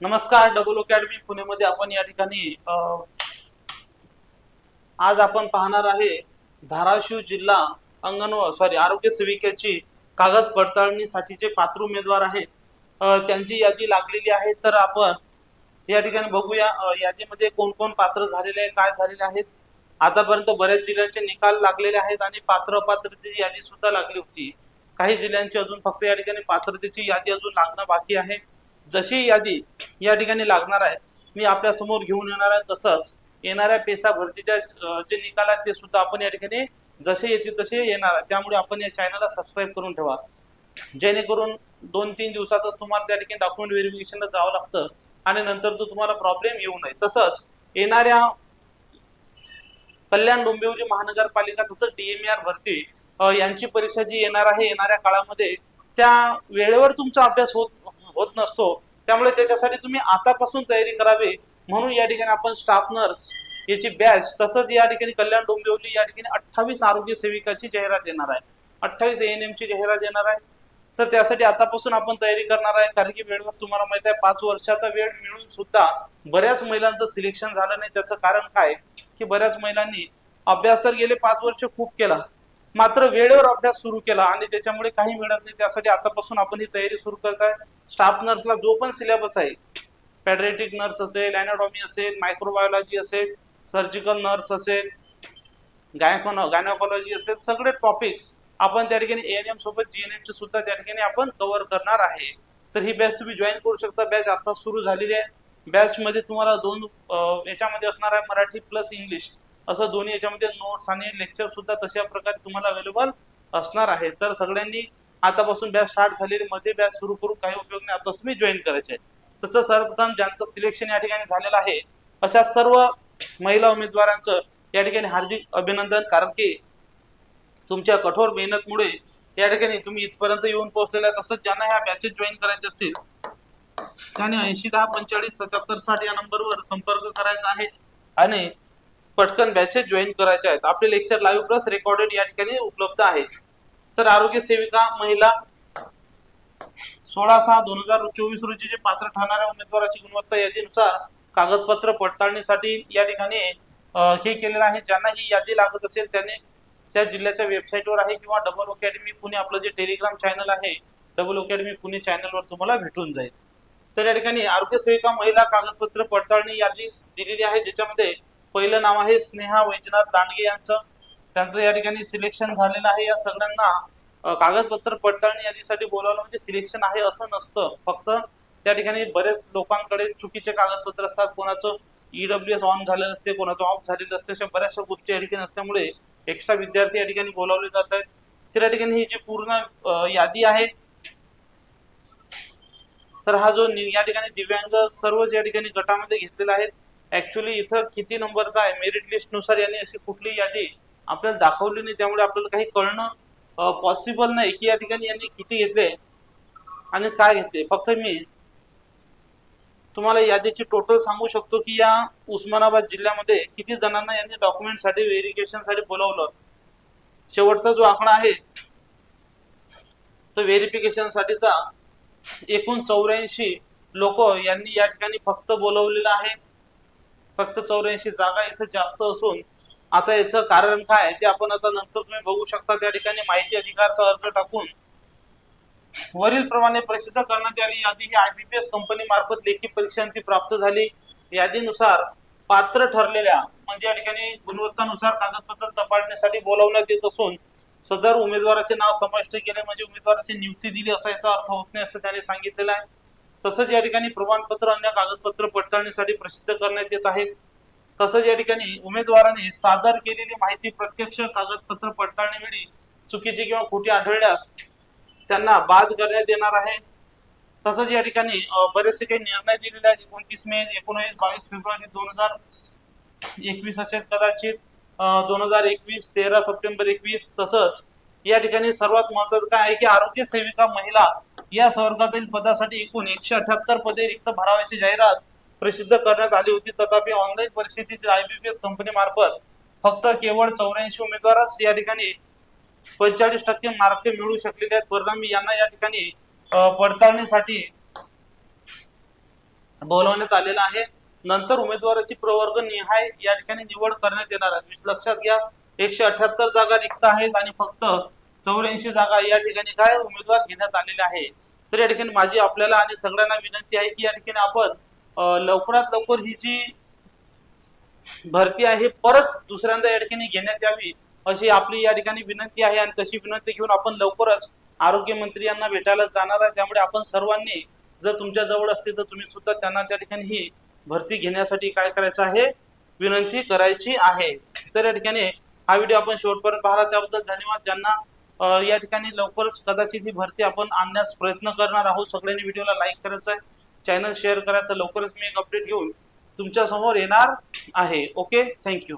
नमस्कार double academy पुणेमध्ये आपण या ठिकाणी आज आपण पाहणार आहे धाराशिव जिल्हा अंगणवाड सॉरी आरोग्य सेविकेची कागद पडताळणीसाठीचे पात्र उमेदवार आहेत. त्यांची यादी लागलेली आहे. तर आपण या ठिकाणी बघूया यादीमध्ये कोण कोण पात्र झालेले आहे काय झालेले आहेत. आतापर्यंत बऱ्याच जिल्ह्यांचे निकाल लागलेले आहेत आणि पात्र अपात्रतेची यादी सुद्धा लागली होती. काही जिल्ह्यांची अजून फक्त या ठिकाणी पात्रतेची यादी अजून लागणं बाकी आहे. जशी यादी या ठिकाणी लागणार आहे मी आपल्यासमोर घेऊन येणार आहे तसंच येणाऱ्या पेसा भरतीच्या जे निकाल आहेत ते सुद्धा आपण या ठिकाणी जसे येतील तसे येणार आहे. त्यामुळे आपण या चॅनलला सबस्क्राईब करून ठेवा. जेणेकरून दोन तीन दिवसातच तुम्हाला त्या ठिकाणी डॉक्युमेंट व्हेरिफिकेशनला जावं लागतं आणि नंतर तो तुम्हाला प्रॉब्लेम येऊ नये. तसंच येणाऱ्या कल्याण डोंबिवली महानगरपालिका तसंच डीएमआर भरती यांची परीक्षा जी येणार आहे येणाऱ्या काळामध्ये त्या वेळेवर तुमचा अभ्यास होत होत नसतो. त्यामुळे त्याच्यासाठी तुम्ही आतापासून तयारी करावी. म्हणून या ठिकाणी आपण स्टाफ नर्स याची बॅच तसंच या ठिकाणी कल्याण डोंबिवली या ठिकाणी अठ्ठावीस आरोग्य सेविकाची जाहिरात येणार आहे. अठ्ठावीस एन एम ची जाहिरात येणार आहे. तर त्यासाठी आतापासून आपण तयारी करणार आहे. कारण की वेळेवर तुम्हाला माहीत आहे पाच वर्षाचा वेळ मिळून सुद्धा बऱ्याच महिलांचं सिलेक्शन झालं नाही. त्याचं कारण काय? की बऱ्याच महिलांनी अभ्यास तर गेले पाच वर्ष खूप केला. मात्र वेळेवर अभ्यास सुरू केला आणि त्याच्यामुळे काही मिळत नाही. त्यासाठी आतापासून आपण ही तयारी सुरू करत आहे स्टाफ नर्सला जो पण सिलेबस आहे पॅड्रेटिक नर्स असेल अॅनाटॉमी असेल मायक्रोबायोलॉजी असेल सर्जिकल नर्स असेल गायको गायनॉकॉलॉजी असेल सगळे टॉपिक्स आपण त्या ठिकाणी एन एम सोबत जी एन चे सुद्धा त्या ठिकाणी आपण कव्हर करणार आहे. तर ही बॅच तुम्ही जॉईन करू शकता. बॅच आता सुरू झालेली आहे. बॅच मध्ये तुम्हाला दोन याच्यामध्ये असणार आहे मराठी प्लस इंग्लिश असं दोन्ही याच्यामध्ये नोट्स आणि लेक्चर सुद्धा तशा प्रकारे तुम्हाला अवेलेबल असणार आहे. तर सगळ्यांनी आतापासून बॅच स्टार्ट झालेली मध्ये बॅच सुरू करून काही उपयोग नाही. आता तुम्ही जॉईन करायचे तसं सर्वप्रथम ज्यांचं सिलेक्शन या ठिकाणी झालेलं आहे अशा सर्व महिला उमेदवारांचं या ठिकाणी हार्दिक अभिनंदन. कारण की तुमच्या कठोर मेहनतमुळे या ठिकाणी तुम्ही इथपर्यंत येऊन पोहोचलेला आहे तसंच ज्यांना ह्या बॅचेस जॉईन करायचे असतील त्यांनी ऐंशी दहा पंचेचाळीस सत्याहत्तर साठ या नंबरवर संपर्क करायचा आहे. आणि पटकन बॅचेस जॉईन करायचे आहेत. आपले लेक्चर लाईव्ह प्लस रेकॉर्डेड या ठिकाणी उपलब्ध आहेत. तर आरोग्य सेविका महिला सोळा सहा दोन हजार चोवीस रोजी जे पात्र ठरणाऱ्या उमेदवाराची गुणवत्ता यादीनुसार कागदपत्र पडताळणीसाठी या ठिकाणी हे केलेलं आहे. ज्यांना ही यादी लागत असेल त्याने त्या जिल्ह्याच्या वेबसाईटवर आहे किंवा डबल अकॅडमी पुणे आपलं जे टेलिग्राम चॅनल आहे डबल अकॅडमी पुणे चॅनलवर तुम्हाला भेटून जाईल. तर या ठिकाणी आरोग्य सेविका महिला कागदपत्र पडताळणी यादी दिलेली आहे ज्याच्यामध्ये पहिलं नाव आहे स्नेहा वैजनाथ दांडगे यांचं. त्यांचं या ठिकाणी सिलेक्शन झालेलं आहे. या सगळ्यांना कागदपत्र पडताळणी यादीसाठी बोलावलं म्हणजे सिलेक्शन आहे असं नसतं. फक्त त्या ठिकाणी बरेच लोकांकडे चुकीचे कागदपत्र असतात. कोणाचं ईडब्ल्यू एस ऑन झालेलं असते कोणाचं ऑफ झालेलं असते अशा बऱ्याचशा गोष्टी या ठिकाणी असल्यामुळे एक्स्ट्रा विद्यार्थी या ठिकाणी बोलावले जात आहेत. तर या ठिकाणी ही जी पूर्ण यादी आहे तर हा जो या ठिकाणी दिव्यांग सर्वच या ठिकाणी गटामध्ये घेतलेला आहे. ऍक्च्युली इथं किती नंबरचा आहे? मेरिट लिस्टनुसार यांनी अशी कुठली यादी आपल्याला दाखवली नाही त्यामुळे आपल्याला काही कळणं पॉसिबल नाही की या ठिकाणी यांनी किती घेतले आणि काय घेतले. फक्त मी तुम्हाला यादीची टोटल सांगू शकतो की या उस्मानाबाद जिल्ह्यामध्ये किती जणांना यांनी डॉक्युमेंटसाठी व्हेरिफिकेशनसाठी बोलवलं. शेवटचा जो आकडा आहे तो व्हेरिफिकेशन साठीचा एकूण चौऱ्याऐंशी लोक यांनी या ठिकाणी फक्त बोलवलेलं आहे. फक्त चौऱ्याऐंशी जागा इथं जास्त असून आता याचं कारण काय ते आपण आता नंतर तुम्ही बघू शकता. त्या ठिकाणी माहिती अधिकारचा अर्ज टाकून वरील प्रमाणे प्रसिद्ध करण्यात आली यादी ही आयबीपीएस कंपनी मार्फत लेखी परीक्षांती प्राप्त झाली. यादीनुसार पात्र ठरलेल्या म्हणजे या ठिकाणी गुणवत्तानुसार कागदपत्र तपासण्यासाठी बोलावण्यात येत असून सदर उमेदवाराचे नाव समाविष्ट केले. म्हणजे उमेदवाराची नियुक्ती दिली असा याचा अर्थ होत नाही असं त्याने सांगितलेलं आहे. तसंच या ठिकाणी प्रमाणपत्र अन्य कागदपत्र पडताळणीसाठी प्रसिद्ध करण्यात येत आहे. तसंच या ठिकाणी उमेदवाराने सादर केलेली माहिती प्रत्यक्ष कागदपत्र पडताळणीवेळी चुकीची किंवा खोटी आढळल्यास त्यांना बाद करण्यात येणार आहे. तसंच या ठिकाणी बरेचसे काही निर्णय दिलेले आहेत. एकोणतीस मे एकोणवीस बावीस फेब्रुवारी दोन हजार एकवीस असेल कदाचित. दोन हजार एकवीस तेरा सप्टेंबर एकवीस तसंच या ठिकाणी सर्वात महत्वाचं काय आहे की आरोग्य सेविका महिला या संवर्गातील पदासाठी एकूण एकशे अठ्याहत्तर पदे रिक्त भरावाची जाहिरात प्रसिद्ध करण्यात आली होती. तथापि ऑनलाईन परिस्थितीतील आयबीपीएस कंपनी मार्फत फक्त केवळ चौऱ्याऐंशी उमेदवारच या ठिकाणी पंचेचाळीस टक्के मार्क मिळू शकलेले आहेत. परिणामी यांना या ठिकाणी पडताळणीसाठी बोलवण्यात आलेला आहे. नंतर उमेदवाराची प्रवर्ग निहाय या ठिकाणी निवड करण्यात येणार आहे. लक्षात घ्या एकशे अठ्याहत्तर जागा रिक्त आहेत आणि फक्त चौऱ्याऐंशी जागा या ठिकाणी काय उमेदवार घेण्यात आलेले आहे तर या ठिकाणी माझी आपल्याला आणि सगळ्यांना विनंती आहे की या ठिकाणी आपण लवकरात लवकर ही जी भरती आहे परत दुसऱ्यांदा या ठिकाणी घेण्यात यावी अशी आपली या ठिकाणी विनंती आहे आणि तशी विनंती घेऊन आपण लवकरच आरोग्य मंत्री यांना भेटायला जाणार आहे. त्यामुळे आपण सर्वांनी जर तुमच्या जवळ असतील तर तुम्ही सुद्धा त्यांना त्या ठिकाणी ही भरती घेण्यासाठी काय करायचं आहे विनंती करायची आहे. तर या ठिकाणी हा व्हिडिओ आपण शेवटपर्यंत पाहिला त्याबद्दल धन्यवाद. ज्यांना या ठिकाणी लवकरच कदाचित ही भरती आपण आणण्यास प्रयत्न करणार आहोत सगळ्यांनी व्हिडिओला लाईक करायचं आहे चॅनल शेअर करायचं लवकरच मी एक अपडेट घेऊन तुमच्यासमोर येणार आहे. ओके? Thank you.